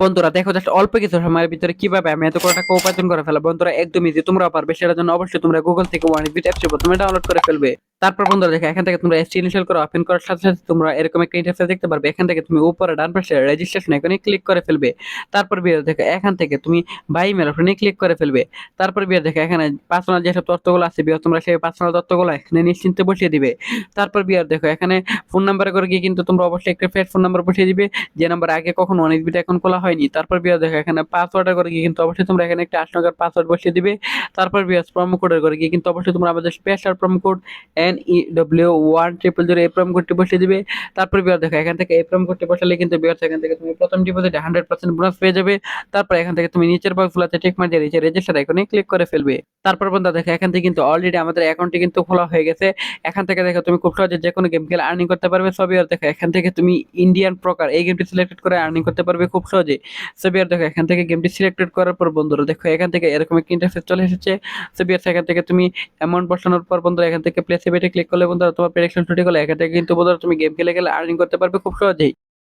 বন্ধুরা, দেখো জাস্ট অল্প কিছু সময়ের ভিতরে কীভাবে আমি এত করে টাকা উপার্জন করে ফেলা বন্ধুরা একদমই যে তোমরা পারবে, সেটার জন্য অবশ্যই তোমরা গুগল থেকে ওয়ান বিট অ্যাপস প্রথমে ডাউনলোড করে ফেলবে। তারপর বন্ধুরা দেখো, এখান থেকে তোমরা এসটি ইনস্টল করে ওপেন করার সাথে সাথে তোমরা এরকম একটা ইন্টারফেস দেখতে পারবে। এখান থেকে তুমি উপরে ডান পাশে রেজিস্ট্রেশন এখানে ক্লিক করে ফেলবে। তারপর বিয়ে দেখো, এখান থেকে তুমি বাই মেল অপশনে ক্লিক করে ফেলবে। তারপর বিয়ে দেখো, এখানে পার্সোনাল যেসব তথ্যগুলো আছে বিয়ে তোমরা সেই পার্সোনাল তথ্যগুলো এখানে নিশ্চিন্তে বসিয়ে দিবে। তারপর বিয়ার দেখো, এখানে ফোন নাম্বার করে গিয়ে কিন্তু তোমরা অবশ্যই একটা ফেড ফোন নাম্বার বসিয়ে দিবে। যে নাম্বার আগে কখনো অনেক বিটা এখন খোলা হয়নি। তারপর বিয়ার দেখো, এখানে পাসওয়ার্ডের করে গিয়ে কিন্তু অবশ্যই তোমরা এখানে একটা আট টাকার পাসওয়ার্ড বসিয়ে দিবে। তারপর বিয়ার প্রোমো কোডের করে গিয়ে কিন্তু অবশ্যই তোমরা আমাদের special promo code N E W one triple zero এই প্রোমো বসিয়ে দিবে তারপর বিয়ার দেখো এখান থেকে এই প্রোমো বসালে কিন্তু বিয়ার এখান থেকে তুমি প্রথম ডিপোজিটে হান্ড্রেড পার্সেন্ট বোনাস পেয়ে যাবে তারপর এখান থেকে তুমি নিচের বক্সগুলোতে টিক মার দিয়ে নিচে রেজিস্টার আইকনে ক্লিক করে ফেলবে তারপর বন্ধু দেখো এখান থেকে কিন্তু অলরেডি আমাদের অ্যাকাউন্টটি কিন্তু খোলা হয়ে গেছে এখান থেকে দেখো তুমি খুব সহজে যে কোনো গেম খেলে আর্নিং করতে পারবে সবই আর দেখো এখান থেকে তুমি ইন্ডিয়ান প্রকার এই গেমটি সিলেক্টেড করে আর্নিং করতে পারবে খুব সহজে সবই আর দেখো এখান থেকে গেমটি সিলেক্টেড করার পর বন্ধুরা দেখো এখান থেকে এরকম একটা ইন্টারফেস চলে এসেছে সবই আর এখান থেকে তুমি অ্যামাউন্ট বসানোর পর বন্ধুরা এখান থেকে প্লেসে বেটে ক্লিক করলে বন্ধুরা তোমার প্রেডিকশন ছুটি করলে এখান থেকে কিন্তু বন্ধুরা তুমি গেম খেলে গেলে আর্নিং করতে পারবে খুব সহজেই।